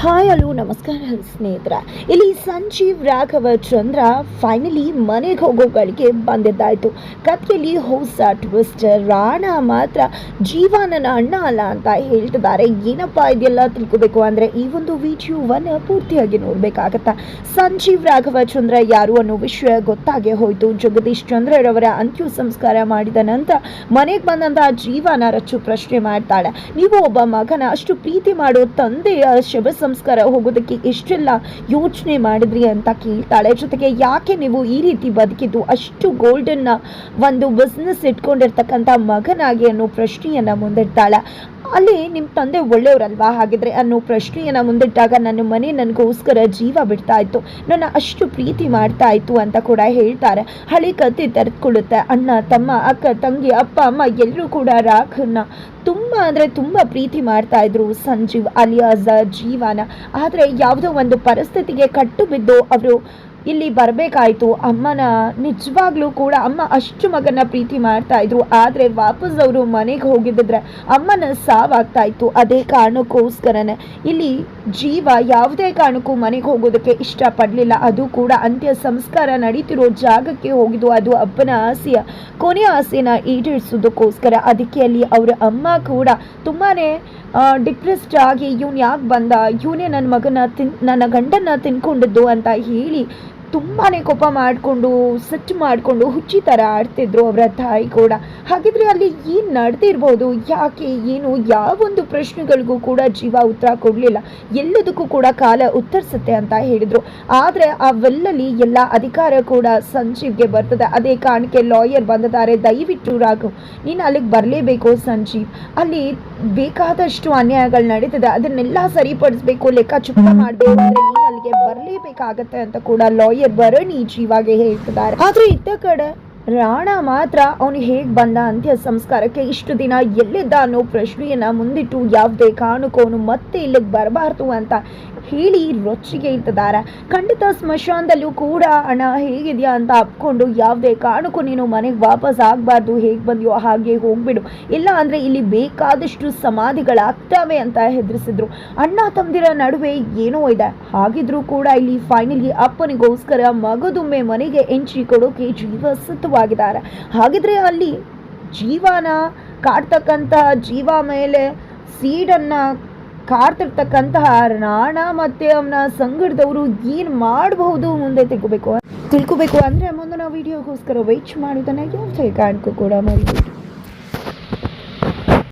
Hi hello ನಮಸ್ಕಾರ ಸ್ನೇಹಿತರ. ಇಲ್ಲಿ ಸಂಜೀವ್ ರಾಘವ ಚಂದ್ರ ಫೈನಲಿ ಮನೆಗೆ ಹೋಗೋಗಳಿಗೆ ಬಂದಿದ್ದಾಯ್ತು. ಕಥೆಯಲ್ಲಿ ಹೊಸ ಟ್ವಿಸ್ಟ್ ರಾಣ ಮಾತ್ರ ಜೀವ ಅಣ್ಣ ಅಲ್ಲ ಅಂತ ಹೇಳ್ತಿದ್ದಾರೆ. ಏನಪ್ಪ ಇದೆಲ್ಲ ತಿಳ್ಕೋಬೇಕು ಅಂದ್ರೆ ಈ ಒಂದು ವಿಡಿಯೋವನ್ನ ಪೂರ್ತಿಯಾಗಿ ನೋಡಬೇಕಾಗತ್ತಾ? ಸಂಜೀವ್ ರಾಘವ ಚಂದ್ರ ಯಾರು ಅನ್ನೋ ವಿಷಯ ಗೊತ್ತಾಗೇ ಹೋಯ್ತು. ಜಗದೀಶ್ ಚಂದ್ರರವರ ಅಂತ್ಯ ಸಂಸ್ಕಾರ ಮಾಡಿದ ನಂತರ ಮನೆಗೆ ಬಂದಂತಹ ಜೀವನ ರಚ್ಚು ಪ್ರಶ್ನೆ ಮಾಡ್ತಾಳೆ. ನೀವು ಒಬ್ಬ ಮಗನ ಅಷ್ಟು ಪ್ರೀತಿ ಮಾಡೋ ತಂದೆಯ ಶವ ಸಂಸ್ಕಾರ ಹೋಗೋದಕ್ಕೆ ಎಷ್ಟೆಲ್ಲ ಯೋಚನೆ ಮಾಡಿದ್ರಿ ಅಂತ ಕೇಳ್ತಾಳೆ. ಜೊತೆಗೆ ಯಾಕೆ ನೀವು ಈ ರೀತಿ ಬದುಕಿದ್ದು? ಅಷ್ಟು ಗೋಲ್ಡನ್ ಒಂದು ಬಿಸ್ನೆಸ್ ಇಟ್ಕೊಂಡಿರ್ತಕ್ಕಂಥ ಮಗನಾಗಿ ಅನ್ನೋ ಪ್ರಶ್ನೆಯನ್ನ ಮುಂದಿಡ್ತಾಳೆ. ಅಲ್ಲಿ ನಿಮ್ಮ ತಂದೆ ಒಳ್ಳೆಯವರಲ್ವಾ? ಹಾಗಿದ್ರೆ ಅನ್ನೋ ಪ್ರಶ್ನೆಯನ್ನು ಮುಂದಿಟ್ಟಾಗ ನನ್ನ ಮನೆ ನನಗೋಸ್ಕರ ಜೀವ ಬಿಡ್ತಾ ಇತ್ತು. ನನ್ನ ಅಷ್ಟು ಪ್ರೀತಿ ಮಾಡ್ತಾ ಇತ್ತು ಅಂತ ಕೂಡ ಹೇಳ್ತಾರೆ. ಹಳಿ ಕತ್ತಿ ತೆರೆದುಕೊಳ್ಳುತ್ತೆ. ಅಣ್ಣ, ತಮ್ಮ, ಅಕ್ಕ, ತಂಗಿ, ಅಪ್ಪ, ಅಮ್ಮ, ಎಲ್ಲರೂ ಕೂಡ ರಾಘನ್ನ ತುಂಬ ಅಂದರೆ ತುಂಬ ಪ್ರೀತಿ ಮಾಡ್ತಾ ಇದ್ರು ಸಂಜೀವ್ ಅಲಿಯಾಸ್ ಜೀವನ. ಆದರೆ ಯಾವುದೋ ಒಂದು ಪರಿಸ್ಥಿತಿಗೆ ಕಟ್ಟು ಬಿದ್ದು ಅವರು ಇಲ್ಲಿ ಬರಬೇಕಾಯ್ತು. ಅಮ್ಮನ ನಿಜವಾಗ್ಲೂ ಕೂಡ ಅಮ್ಮ ಅಷ್ಟು ಮಗನ ಪ್ರೀತಿ ಮಾಡ್ತಾ ಇದ್ರು. ಆದರೆ ವಾಪಸ್ ಅವರು ಮನೆಗೆ ಹೋಗಿದ್ದಿದ್ರೆ ಅಮ್ಮನ ಸಾವಾಗ್ತಾ ಇತ್ತು ಅದೇ ಕಾರಣಕ್ಕೋಸ್ಕರನೇ. ಇಲ್ಲಿ ಜೀವ ಯಾವುದೇ ಕಾರಣಕ್ಕೂ ಮನೆಗೆ ಹೋಗೋದಕ್ಕೆ ಇಷ್ಟಪಡಲಿಲ್ಲ. ಅದು ಕೂಡ ಅಂತ್ಯ ಸಂಸ್ಕಾರ ನಡೀತಿರೋ ಜಾಗಕ್ಕೆ ಹೋಗಿದ್ದು. ಅದು ಅಪ್ಪನ ಆಸೆಯ, ಕೊನೆಯ ಆಸೆನ ಈಡೇರಿಸೋದಕ್ಕೋಸ್ಕರ ಅದಕ್ಕೆ ಅಲ್ಲಿ ಅವರ ಅಮ್ಮ ಕೂಡ ತುಂಬಾನೇ ಡಿಪ್ರೆಸ್ಡ್ ಆಗಿ, ಇವನು ಯಾಕೆ ಬಂದ? ಇವನೇ ನನ್ನ ಮಗನ ತಿನ್, ನನ್ನ ಗಂಡನ್ನ ತಿನ್ಕೊಂಡಿದ್ದು ಅಂತ ಹೇಳಿ ತುಂಬಾ ಕೋಪ ಮಾಡಿಕೊಂಡು ಸಚ್ಚು ಮಾಡಿಕೊಂಡು ಹುಚ್ಚಿ ಥರ ಆಡ್ತಿದ್ರು ಅವರ ತಾಯಿ ಕೂಡ. ಹಾಗಿದ್ರೆ ಅಲ್ಲಿ ಏನು ನಡೆದಿರ್ಬೋದು? ಯಾಕೆ ಏನು? ಯಾವೊಂದು ಪ್ರಶ್ನೆಗಳಿಗೂ ಕೂಡ ಜೀವ ಉತ್ತರ ಕೊಡಲಿಲ್ಲ. ಎಲ್ಲದಕ್ಕೂ ಕೂಡ ಕಾಲ ಉತ್ತರಿಸುತ್ತೆ ಅಂತ ಹೇಳಿದರು. ಆದರೆ ಅವೆಲ್ಲಲ್ಲಿ ಎಲ್ಲ ಅಧಿಕಾರ ಕೂಡ ಸಂಜೀವ್ಗೆ ಬರ್ತದೆ. ಅದೇ ಕಾರಣಕ್ಕೆ ಲಾಯರ್ ಬಂದಿದ್ದಾರೆ. ದಯವಿಟ್ಟು ರಾಘು ನೀನು ಅಲ್ಲಿಗೆ ಬರಲೇಬೇಕು ಸಂಜೀವ್. ಅಲ್ಲಿ ಬೇಕಾದಷ್ಟು ಅನ್ಯಾಯಗಳು ನಡೀತದೆ. ಅದನ್ನೆಲ್ಲ ಸರಿಪಡಿಸ್ಬೇಕು ಲೆಕ್ಕಾಚುಪ್ಪ ಮಾಡಬೇಕು. ಅಂದರೆ ನೀನು ಅಲ್ಲಿಗೆ ಬರಲೇಬೇಕಾಗತ್ತೆ ಅಂತ ಕೂಡ ಲಾಯರ್ ಭರಣಿ ಜೀವಾಗೆ ಹೇಳ್ತಿದ್ದಾರೆ ಆದ್ರೆ ಇತ್ತ ಕಡೆ ರಾಣ ಮಾತ್ರ ಅವನು ಹೇಗೆ ಬಂದ ಅಂತ್ಯ ಸಂಸ್ಕಾರಕ್ಕೆ ಇಷ್ಟು ದಿನ ಎಲ್ಲಿದ್ದ ಅನ್ನೋ ಪ್ರಶ್ನೆಯನ್ನು ಮುಂದಿಟ್ಟು ಯಾವುದೇ ಕಾರಣಕ್ಕೋನು ಮತ್ತೆ ಇಲ್ಲಿಗೆ ಬರಬಾರ್ದು ಅಂತ ಹೇಳಿ ರೊಚ್ಚಿಗೆ ಇಟ್ಟಿದ್ದಾರೆ. ಖಂಡಿತ ಸ್ಮಶಾನದಲ್ಲೂ ಕೂಡ ಹಣ ಹೇಗಿದೆಯಾ ಅಂತ ಅಪ್ಕೊಂಡು ಯಾವುದೇ ಕಾರಣಕ್ಕೂ ನೀನು ಮನೆಗೆ ವಾಪಸ್ ಆಗಬಾರ್ದು, ಹೇಗೆ ಬಂದ್ಯೋ ಹಾಗೆ ಹೋಗ್ಬಿಡು. ಇಲ್ಲ ಅಂದರೆ ಇಲ್ಲಿ ಬೇಕಾದಷ್ಟು ಸಮಾಧಿಗಳಾಗ್ತವೆ ಅಂತ ಹೆದರಿಸಿದ್ರು. ಅಣ್ಣ ತಮ್ಮದಿರ ನಡುವೆ ಏನೋ ಇದೆ. ಹಾಗಿದ್ರೂ ಕೂಡ ಇಲ್ಲಿ ಫೈನಲಿ ಅಪ್ಪನಿಗೋಸ್ಕರ ಮಗದೊಮ್ಮೆ ಮನೆಗೆ ಎಂಟ್ರಿ ಕೊಡೋಕೆ ಜೀವ ಸಿದ್ಧವಾಗಿದ್ದಾರೆ ಹಾಗಿದ್ರೆ ಅಲ್ಲಿ ಜೀವನ ಕಾಡ್ತಕ್ಕಂತಹ ಜೀವ ಮೇಲೆ ಸೀಡನ್ನು ಕಾಡ್ತಿರ್ತಕ್ಕಂತಹ ರಾಣ ಮತ್ತೆ ಅವನ ಸಂಗಡದವರು ಏನು ಮಾಡಬಹುದು ಮುಂದೆ ತಿಳ್ಕೊಬೇಕು. ತಿಳ್ಕೊಬೇಕು ಅಂದರೆ ಮುಂದಿನ ವಿಡಿಯೋಗೋಸ್ಕರ ವೆಯ್ಟ್ ಮಾಡಿದ್ದಾನೆ ಕಾಣ್ಕೋ ಕೂಡ ಮರಿಬೇಡಿ.